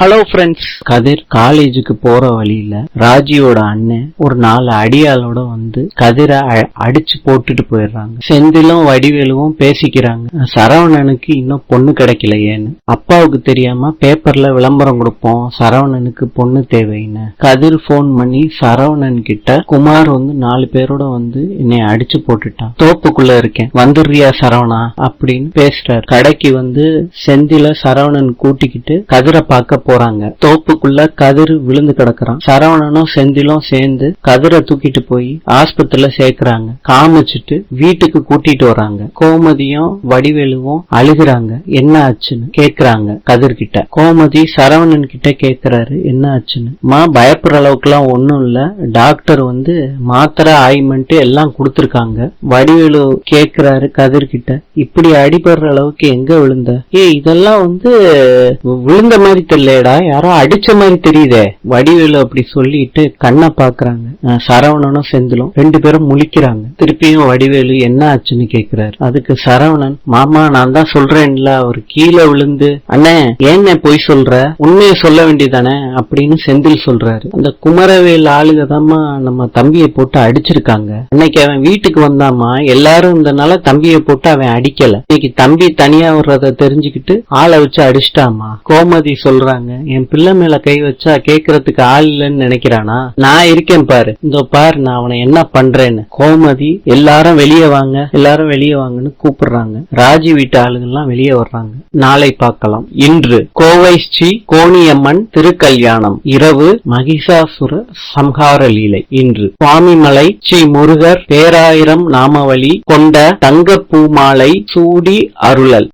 Hello friends கதிர் காலேஜுக்கு போற வழியில ராஜியோட அண்ணன் ஒரு நாலு அடியாளோட வந்து கதிரை அ- அடிச்சு போட்டுட்டு போயிடுறாங்க. செந்திலும் வடிவேலுவும் பேசிக்கிறாங்க. சரவணனுக்கு இன்னும் பொண்ணு கிடைக்கலையேன்னு. அப்பாவுக்கு தெரியாம பேப்பர்ல விளம்பரம் கொடுப்போம். சரவணனுக்கு பொண்ணு தேவைன்னு. கதிர் ஃபோன் பண்ணி சரவணன் கிட்ட குமார் வந்து நாலு பேரோட வந்து என்னை அடிச்சு போட்டுட்டான். தோப்புக்குள்ள இருக்கேன். வந்துடுறியா சரவணா? அப்படின்னு பேசுறாரு. கடைக்கு வந்து செந்தில சரவணன் கூட்டிக்கிட்டு கதிரை பார்க்க போறாங்க. தோப்புக்குள்ள கதிர் விழுந்து கிடக்குறான். சரவணனும் செந்திலும் சேர்ந்து கதிரை தூக்கிட்டு போய் ஆஸ்பத்திரியில சேர்க்கிறாங்க. காமிச்சிட்டு வீட்டுக்கு கூட்டிட்டு வராங்க கோமதியும் வடிவேலுவும் அழுகிறாங்க. என்ன ஆச்சுன்னு கேக்குறாங்க கதிர் கிட்ட கோமதி சரவணன் கிட்ட கேக்குறாரு என்ன ஆச்சுன்னு. மா பயப்படுற அளவுக்கு எல்லாம் ஒண்ணும் இல்ல. டாக்டர் வந்து மாத்திரை ஆயிமெண்ட் எல்லாம் கொடுத்துருக்காங்க. வடிவேலு கேக்குறாரு கதிர் கிட்ட இப்படி அடிபடுற அளவுக்கு எங்க விழுந்த? ஏய் இதெல்லாம் வந்து விழுந்த மாதிரி தெரியல. தெரியலடா யாரோ அடிச்ச மாதிரி தெரியுதே. வடிவேலு அப்படி சொல்லிட்டு கண்ணை பாக்குறாங்க சரவணனும் செந்திலும் ரெண்டு பேரும் முழிக்கிறாங்க. திருப்பியும் வடிவேலு என்ன ஆச்சுன்னு கேக்குறாரு. அதுக்கு சரவணன் மாமா நான் தான் சொல்றேன்ல அவர் கீழே விழுந்து. அண்ணே ஏன்னே பொய் சொல்ற? உண்மையை சொல்ல வேண்டியதானே? அப்படின்னு செந்தில் சொல்றாரு. அந்த குமரவேல் ஆளுக நம்ம தம்பியை போட்டு அடிச்சிருக்காங்க. அன்னைக்கு அவன் வீட்டுக்கு வந்தாமா எல்லாரும் இருந்தனால தம்பியை போட்டு அவன் அடிக்கல. இன்னைக்கு தம்பி தனியா வர்றத தெரிஞ்சுக்கிட்டு ஆளை வச்சு அடிச்சிட்டாமா கோமதி சொல்றாங்க என் பிள்ளை மேல கை வச்சா கேக்குறதுக்கு ஆள் இல்லைன்னு நினைக்கிறானா? நான் இருக்கேன் பாரு. இந்த பாரு நான் அவனை என்ன பண்றேன்னு. கோமதி எல்லாரும் வெளியே வாங்க. எல்லாரும் வெளியே வாங்கன்னு கூப்பிடுறாங்க. ராஜி வீட்டு ஆளுங்கெல்லாம் வெளியே வர்றாங்க. நாளை பார்க்கலாம். இன்று கோவை ஸ்ரீ கோணியம்மன் திருக்கல்யாணம். இரவு மகிஷாசுர சம்ஹார லீலை. இன்று சுவாமிமலை ஸ்ரீ முருகர் பேராயிரம் நாமவழி கொண்ட தங்கப்பூ மாலை சூடி அருளல்.